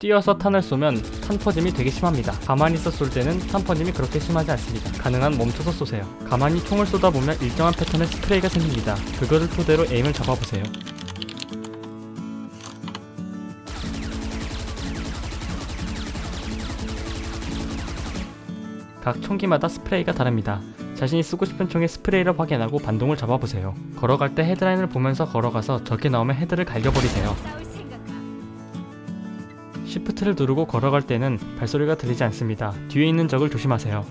뛰어서 탄을 쏘면 탄 퍼짐이 되게 심합니다. 가만히 있어 쏠 때는 탄 퍼짐이 그렇게 심하지 않습니다. 가능한 멈춰서 쏘세요. 가만히 총을 쏘다 보면 일정한 패턴의 스프레이가 생깁니다. 그거를 토대로 에임을 잡아보세요. 각 총기마다 스프레이가 다릅니다. 자신이 쓰고 싶은 총의 스프레이를 확인하고 반동을 잡아보세요. 걸어갈 때 헤드라인을 보면서 걸어가서 적게 나오면 헤드를 갈겨버리세요. 시프트를 누르고 걸어갈 때는 발소리가 들리지 않습니다. 뒤에 있는 적을 조심하세요.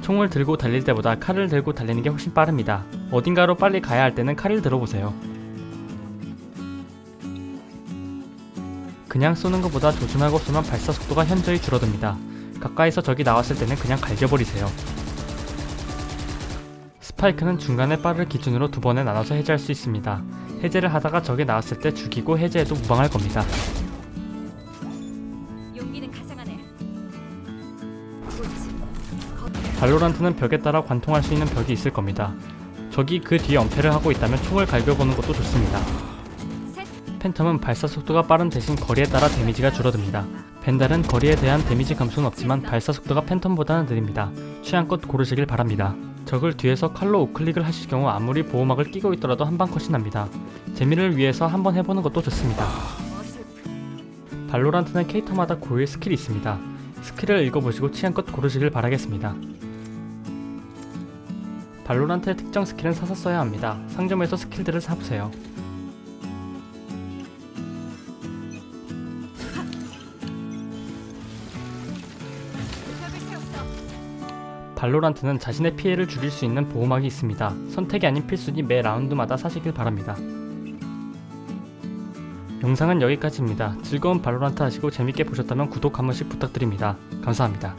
총을 들고 달릴 때보다 칼을 들고 달리는 게 훨씬 빠릅니다. 어딘가로 빨리 가야 할 때는 칼을 들어보세요. 그냥 쏘는 것보다 조준하고 쏘면 발사 속도가 현저히 줄어듭니다. 가까이서 적이 나왔을 때는 그냥 갈겨버리세요. 스파이크는 중간에 빠를 기준으로 두 번에 나눠서 해제할 수 있습니다. 해제를 하다가 적이 나왔을 때 죽이고 해제해도 무방할 겁니다. 발로란트는 벽에 따라 관통할 수 있는 벽이 있을 겁니다. 적이 그 뒤에 엄폐를 하고 있다면 총을 갈겨보는 것도 좋습니다. 셋. 팬텀은 발사 속도가 빠른 대신 거리에 따라 데미지가 줄어듭니다. 벤달은 거리에 대한 데미지 감소는 없지만 발사 속도가 팬텀보다는 느립니다. 취향껏 고르시길 바랍니다. 적을 뒤에서 칼로 우클릭을 하실 경우 아무리 보호막을 끼고 있더라도 한방 컷이 납니다. 재미를 위해서 한번 해보는 것도 좋습니다. 발로란트는 캐릭터마다 고유의 스킬이 있습니다. 스킬을 읽어보시고 취향껏 고르시길 바라겠습니다. 발로란트의 특정 스킬은 사서 써야 합니다. 상점에서 스킬들을 사보세요. 발로란트는 자신의 피해를 줄일 수 있는 보호막이 있습니다. 선택이 아닌 필수니 매 라운드마다 사시길 바랍니다. 영상은 여기까지입니다. 즐거운 발로란트 하시고 재밌게 보셨다면 구독 한 번씩 부탁드립니다. 감사합니다.